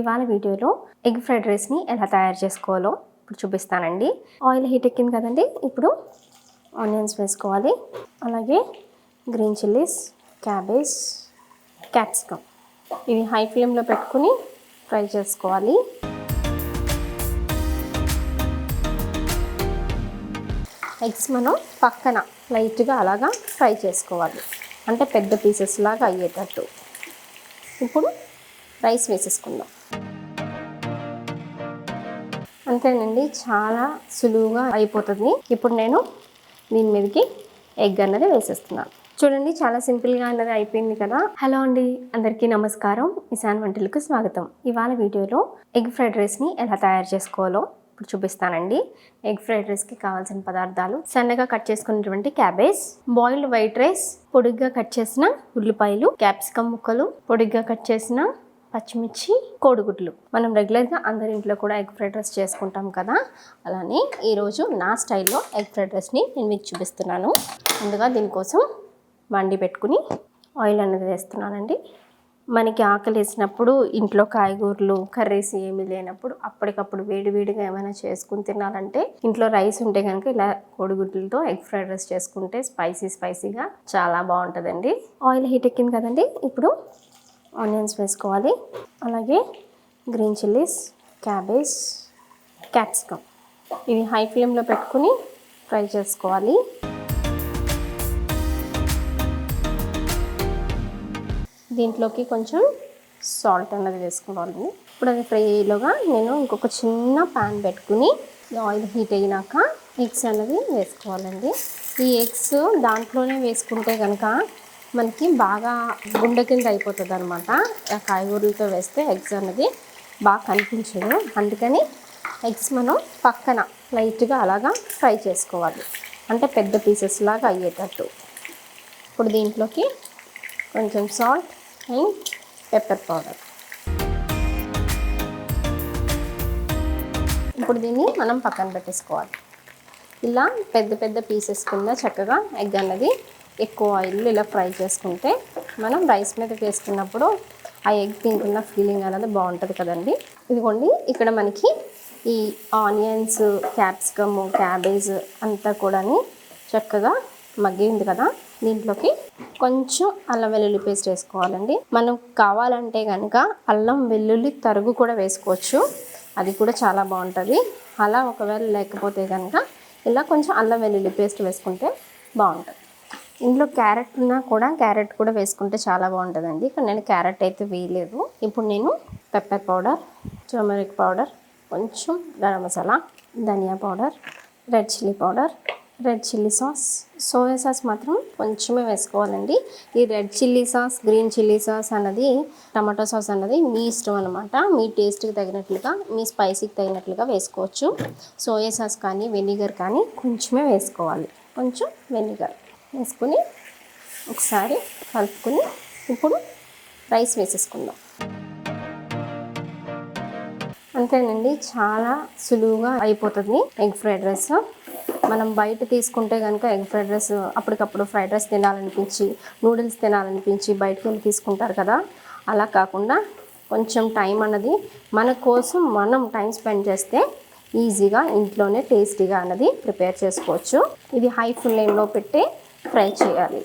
ఇవాళ వీడియోలో egg fried రైస్ని ఎలా తయారు చేసుకోవాలో ఇప్పుడు చూపిస్తానండి. ఆయిల్ హీట్ ఎక్కింది కదండి ఇప్పుడు ఆనియన్స్ వేసుకోవాలి. అలాగే గ్రీన్ చిల్లీస్ క్యాబేజ్ క్యాప్సికమ్. ఇవి హై ఫ్లేమ్లో పెట్టుకుని ఫ్రై చేసుకోవాలి. ఎగ్స్ మనం పక్కన లైట్గా అలాగా ఫ్రై చేసుకోవాలి. అంటే పెద్ద పీసెస్ లాగా అయ్యేటట్టు. ఇప్పుడు రైస్ వేసేసుకుందాం. అంతేనండి. చాలా సులువుగా అయిపోతుంది. ఇప్పుడు నేను దీని మీదకి ఎగ్ అన్నది వేసేస్తున్నాను. చూడండి చాలా సింపుల్గా అన్నది అయిపోయింది కదా. హలో అండి అందరికీ నమస్కారం. ఇసాన్ వంటలకు స్వాగతం. ఇవాళ వీడియోలో ఎగ్ ఫ్రైడ్ రైస్ని ఎలా తయారు చేసుకోవాలో ఇప్పుడు చూపిస్తానండి. ఎగ్ ఫ్రైడ్ రైస్కి కావాల్సిన పదార్థాలు సన్నగా కట్ చేసుకున్నటువంటి క్యాబేజ్ బాయిల్డ్ వైట్ రైస్ పొడిగ్గా కట్ చేసిన ఉల్లిపాయలు క్యాప్సికమ్ ముక్కలు పొడిగ్గా కట్ చేసిన పచ్చిమిర్చి కోడిగుడ్లు. మనం రెగ్యులర్గా అందరి ఇంట్లో కూడా ఎగ్ ఫ్రైడ్ రైస్ చేసుకుంటాం కదా? అలానే ఈరోజు నా స్టైల్లో ఎగ్ ఫ్రైడ్ రైస్ని నేను మీకు చూపిస్తున్నాను. ముందుగా దీనికోసం వండి పెట్టుకుని ఆయిల్ అనేది వేస్తున్నానండి. మనకి ఆకలి వేసినప్పుడు ఇంట్లో కాయగూరలు కర్రీస్ ఏమీ లేనప్పుడు అప్పటికప్పుడు వేడివేడిగా ఏమైనా చేసుకుని తినాలంటే ఇంట్లో రైస్ ఉంటే కనుక ఇలా కోడిగుడ్లతో ఎగ్ ఫ్రైడ్ రైస్ చేసుకుంటే స్పైసీ స్పైసీగా చాలా బాగుంటుందండి. ఆయిల్ హీట్ ఎక్కింది కదండి? ఇప్పుడు ఆనియన్స్ వేసుకోవాలి. అలాగే గ్రీన్ చిల్లీస్ క్యాబేజ్ క్యాప్సికమ్. ఇవి హై ఫ్లేమ్లో పెట్టుకుని ఫ్రై చేసుకోవాలి. దీంట్లోకి కొంచెం సాల్ట్ అన్నది వేసుకోవాలండి ఇప్పుడు అది ఫ్రై అయ్యేలోగా నేను ఇంకొక చిన్న ప్యాన్ పెట్టుకుని ఆయిల్ హీట్ అయినాక ఎగ్స్ అన్నది వేసుకోవాలండి. ఈ ఎగ్స్ దాంట్లోనే వేసుకుంటే కనుక మనకి బాగా గుండె కింద అయిపోతుంది అనమాట కాయగూరలతో వేస్తే ఎగ్స్ అన్నది బాగా కనిపించదు. అందుకని ఎగ్స్ మనం పక్కన లైట్గా అలాగా ఫ్రై చేసుకోవాలి. అంటే పెద్ద పీసెస్ లాగా అయ్యేటట్టు. ఇప్పుడు దీంట్లోకి కొంచెం సాల్ట్ అండ్ పెప్పర్ పౌడర్. ఇప్పుడు దీన్ని మనం పక్కన పెట్టేసుకోవాలి. ఇలా పెద్ద పెద్ద పీసెస్ కింద చక్కగా ఎగ్ అన్నది ఎక్కువ ఆయిల్ ఇలా ఫ్రై చేసుకుంటే మనం రైస్ మీద వేసుకున్నప్పుడు ఆ ఎగ్ తింటున్న ఫీలింగ్ అనేది బాగుంటుంది కదండి. ఇదిగోండి ఇక్కడ మనకి ఈ ఆనియన్స్ క్యాప్సికమ్ క్యాబేజ్ అంతా కూడా చక్కగా మగ్గింది కదా. దీంట్లోకి కొంచెం అల్లం వెల్లుల్లి పేస్ట్ వేసుకోవాలండి. మనం కావాలంటే కనుక అల్లం వెల్లుల్లి తరుగు కూడా వేసుకోవచ్చు. అది కూడా చాలా బాగుంటుంది. అలా ఒకవేళ లేకపోతే కనుక ఇలా కొంచెం అల్లం వెల్లుల్లి పేస్ట్ వేసుకుంటే బాగుంటుంది. ఇందులో క్యారెట్ ఉన్నా కూడా క్యారెట్ కూడా వేసుకుంటే చాలా బాగుంటుందండి. కానీ నేను క్యారెట్ అయితే వేయలేదు. ఇప్పుడు నేను పెప్పర్ పౌడర్ టర్మరిక్ పౌడర్ కొంచెం గరం మసాలా ధనియా powder red chilli powder red chilli sauce soya sauce మాత్రం కొంచెమే వేసుకోవాలండి. ఈ red chilli sauce green chilli sauce అన్నది టమాటో సాస్ అన్నది మీ ఇష్టం అనమాట మీ టేస్ట్కి తగినట్లుగా మీ స్పైసీకి తగినట్లుగా వేసుకోవచ్చు. సోయా సాస్ కానీ వెనిగర్ కానీ కొంచెమే వేసుకోవాలి. కొంచెం వెనిగర్ వేసుకుని ఒకసారి కలుపుకొని ఇప్పుడు రైస్ వేసేసుకుందాం. అంతేనండి చాలా సులువుగా అయిపోతుంది ఎగ్ ఫ్రైడ్ రైస్. మనం బయట తీసుకుంటే కనుక ఎగ్ ఫ్రైడ్ రైస్ అప్పటికప్పుడు ఫ్రైడ్ రైస్ తినాలనిపించి నూడిల్స్ తినాలనిపించి బయటకు వెళ్ళి తీసుకుంటారు కదా. అలా కాకుండా కొంచెం టైం అన్నది మన కోసం మనం టైం స్పెండ్ చేస్తే ఈజీగా ఇంట్లోనే టేస్టీగా అన్నది ప్రిపేర్ చేసుకోవచ్చు. ఇది హై ఫ్లేమ్లో పెట్టి ఫ్రై చేయాలి.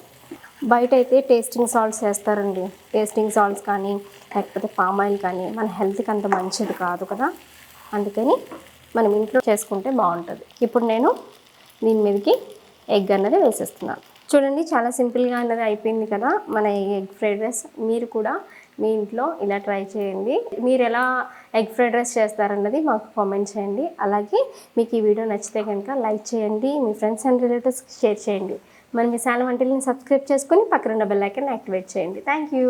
బయట అయితే టేస్టింగ్ సాల్ట్స్ వేస్తారండి. టేస్టింగ్ సాల్ట్స్ కానీ లేకపోతే పామ్ ఆయిల్ కానీ మన హెల్త్కి అంత మంచిది కాదు కదా. అందుకని మనం ఇంట్లో చేసుకుంటే బాగుంటుంది. ఇప్పుడు నేను దీని మీదకి ఎగ్ అన్నది వేసేస్తున్నాను. చూడండి చాలా సింపుల్గా అన్నది అయిపోయింది కదా. మన ఎగ్ ఫ్రైడ్ రైస్ మీరు కూడా మీ ఇంట్లో ఇలా ట్రై చేయండి. మీరు ఎలా ఎగ్ ఫ్రైడ్ రైస్ చేస్తారన్నది మాకు కామెంట్ చేయండి. అలాగే మీకు ఈ వీడియో నచ్చితే కనుక లైక్ చేయండి. మీ ఫ్రెండ్స్ అండ్ రిలేటివ్స్కి షేర్ చేయండి. మన మీ వంటల్ని సబ్స్క్రైబ్ చేసుకొని పక్కన బెల్ ఐకన్ యాక్టివేట్ చేయండి. Thank you